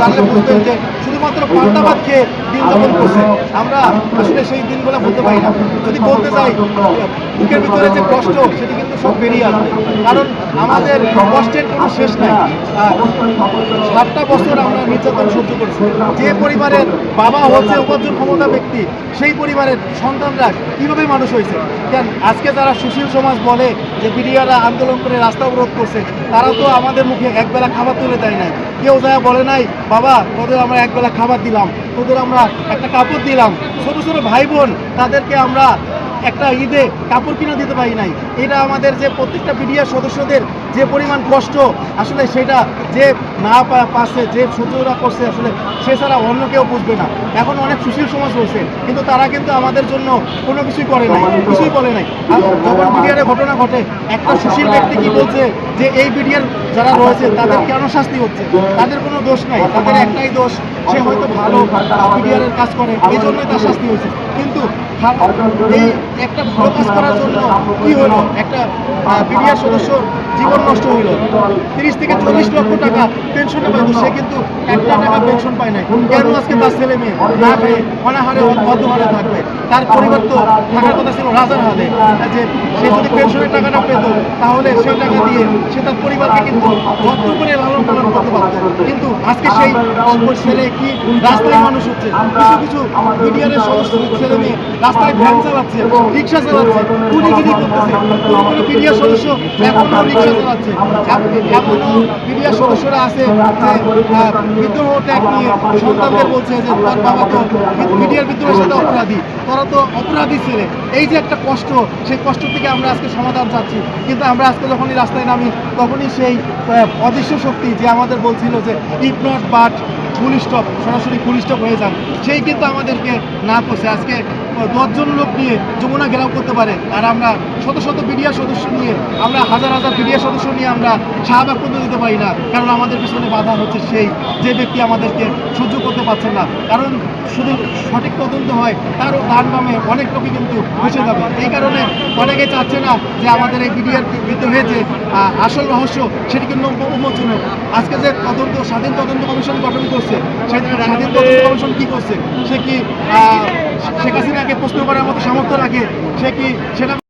জানলে বুঝবেন যে শুধুমাত্র পান্তা খেয়ে দিন যাপন করছে। আমরা আসলে সেই দিনগুলো বলতে পারি না। যদি বলতে চাই বুকের ভিতরে যে কষ্ট, সেটি কিন্তু সব বেরিয়ে আসবে। কারণ আমাদের কষ্টের কোনো শেষ নাই। সাতটা বছর আমরা নির্যাতন সহ্য করছি। যে পরিবারের বাবা হচ্ছে উপার্জন ক্ষমতা ব্যক্তি, সেই পরিবারের সন্তানরা কীভাবে মানুষ হয়েছে? কেন? আজকে যারা সুশীল সমাজ বলে যে বিডিআরা আন্দোলন করে রাস্তা অবরোধ করছে, তারা তো আমাদের মুখে একবেলা খাবার তুলে দেয় নাই। কেউ যা বলে নাই বাবা, তোদের আমরা একবেলা খাবার দিলাম, তোদের আমরা একটা কাপড় দিলাম। ছোটো ছোটো ভাই বোন তাদেরকে আমরা একটা ঈদে কাপড় কিনে দিতে পারি নাই। এটা আমাদের যে প্রত্যেকটা বিডিআর সদস্যদের যে পরিমাণ কষ্ট আসলে সেটা যে না পা- পাচ্ছে যে সহ্যরা করছে আসলে সে ছাড়া অন্য কেউ বুঝবে না। এখন অনেক সুশীল সমাজ রয়েছে, কিন্তু তারা কিন্তু আমাদের জন্য কোনো কিছুই করে নাই, কিছুই বলে নাই। যখন বিডিআরে ঘটনা ঘটে, একটা সুশীল ব্যক্তি কি বলছে যে এই বিডিআর যারা রয়েছে, তাদের কেন শাস্তি হচ্ছে? তাদের কোনো দোষ নাই, তাদের একটাই দোষ, সে হয়তো ভালো বিডিআরের কাজ করে, এই জন্যই তার শাস্তি হয়েছে। কিন্তু এই একটা ভালো কাজ করার জন্য কি হলো? একটা বিডিআর সদস্য জীবন নষ্ট হইল। তিরিশ থেকে চল্লিশ লক্ষ টাকা পেনশনে পাইতো সে কিন্তু একটা টাকা পেনশন পায় নাই। কেন আজকে তার ছেলে মেয়ে? না খেয়ে অনাহারে অধ্যহারে থাকবে। তার পরিবার তো থাকার কথা ছিল রাজার হালে যে সে যদি পেনশনের টাকাটা পেত, তাহলে সেই টাকা দিয়ে সে তার পরিবারকে কিন্তু যত্ন করে লালন পালন করতে পারত। কিন্তু আজকে সেই ছেলে কি রাস্তায় মানুষ হচ্ছে? কিছু কিছু মিডিয়ারের সদস্য ছেলে মেয়ে রাস্তায় ভ্যান চালাচ্ছে রিক্সা চালাচ্ছে কুলিগিরি করতেছে। কোনো কোনো মিডিয়ার সদস্য এখনও রিক্সা চালাচ্ছে। এম- এখনও মিডিয়ার সদস্যরা আছে যে বিদ্রোহ ট্যাগ নিয়ে সন্তানদের বলছে যে তার বাবা তো মিডিয়ার বিদ্রোহের সাথে অপরাধী। তারা তো অপরাধী ছেলে। এই যে একটা কষ্ট সেই কষ্ট থেকে আমরা আজকে সমাধান চাচ্ছি। কিন্তু আমরা আজকে যখনই রাস্তায় নামি তখনই সেই অদৃশ্য শক্তি যে আমাদের বলছিল যে if not, but full stop, সরাসরি ফুল স্টপ হয়ে যান। সেই কিন্তু আমাদেরকে না করছে আজকে দশজন লোক নিয়ে যমুনা ঘেরাও করতে পারে। আর আমরা শত শত বিডিয়া সদস্য নিয়ে, আমরা হাজার হাজার বিডিয়া সদস্য নিয়ে আমরা শাহবাগ পর্যন্ত দিতে পারি না। কারণ আমাদের পিছনে বাধা হচ্ছে সেই, যে ব্যক্তি আমাদেরকে সহ্য করতে পারছেন না। কারণ শুধু সঠিক তদন্ত হয়, তারও ডান বামে অনেক লোকই কিন্তু বসে যাবে। এই কারণে অনেকে চাচ্ছে না যে আমাদের এই বিডিআর বিরুদ্ধে হয়েছে। আসল রহস্য সেটি কিন্তু উন্মোচন আজকে যে তদন্ত, স্বাধীন তদন্ত কমিশন গঠন করছে স্বাধীন তদন্ত কমিশন কী করছে? সে কি শেখ হাসিনাকে প্রশ্ন করার মতো সামর্থ্য রাখে সে কি সেটা